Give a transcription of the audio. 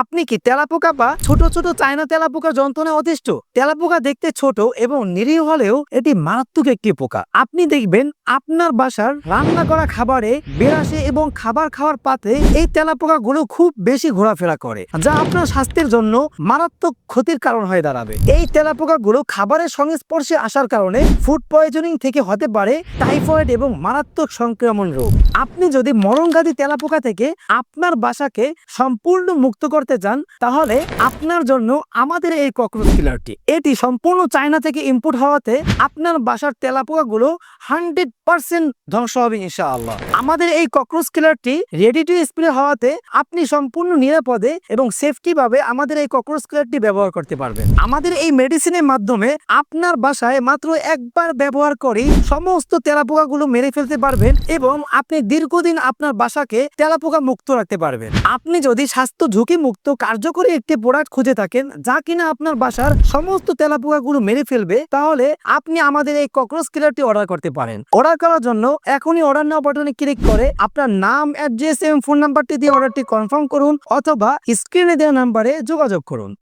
আপনি কি তেলাপোকা বা ছোট ছোট চায়না তেলাপোকা যন্ত্রণায় অতিষ্ঠ? তেলাপোকা দেখতে ছোট এবং নিরীহ হলেও এটি মারাত্মক একটি পোকা। আপনি দেখবেন আপনার বাসার রান্না করা খাবারে বেরাসে এবং খাবার খাওয়ার পাতে এই তেলাপোকা গুলো খুব বেশি ঘোরাফেরা করে, যা আপনার স্বাস্থ্যের জন্য মারাত্মক ক্ষতির কারণ হয়ে দাঁড়াবে। এই তেলাপোকা গুলো খাবারের সংস্পর্শে আসার কারণে ফুড পয়জনিং থেকে হতে পারে টাইফয়েড এবং মারাত্মক সংক্রমণ রোগ। আপনি যদি মরণঘাতী তেলাপোকা থেকে আপনার বাসাকে সম্পূর্ণ মুক্ত করতে চান, তাহলে আপনার জন্য আমাদের এই ককরোচ কিলারটি এটি সম্পূর্ণ চায়না থেকে ইম্পোর্ট হওয়াতে আপনার বাসার তেলাপোকাগুলো হান্ড্রেড পার্সেন্ট ধ্বংস হবে ইনশাআল্লাহ। আমাদের এই ককরোচ কিলারটি রেডি টু স্প্রে হওয়াতে আপনি সম্পূর্ণ নিরাপদে এবং সেফটি ভাবে আমাদের এই ককরোচ কিলারটি ব্যবহার করতে পারবেন। আমাদের এই মেডিসিনের মাধ্যমে আপনার বাসায় মাত্র একবার ব্যবহার করেই সমস্ত তেলাপোকাগুলো মেরে ফেলতে পারবেন এবং আপনি দীর্ঘদিন আপনার বাসাকে তেলাপোকা মুক্ত রাখতে পারবেন। আপনি যদি স্বাস্থ্য ঝুঁকি মুক্ত কার্যকরী একটি প্রোডাক্ট খুঁজে থাকেন যা কিনা আপনার বাসার সমস্ত তেলাপোকাগুলো মেরে ফেলবে, তাহলে আপনি আমাদের এই ককরোচ কিলারটি অর্ডার করতে পারেন। অর্ডার করার জন্য এখনই অর্ডার নাও বাটনে ক্লিক করে আপনার নাম অ্যাড্রেস এবং ফোন নাম্বারটি দিয়ে অর্ডারটি কনফার্ম করুন অথবা স্ক্রিনে দেওয়া নাম্বারে যোগাযোগ করুন।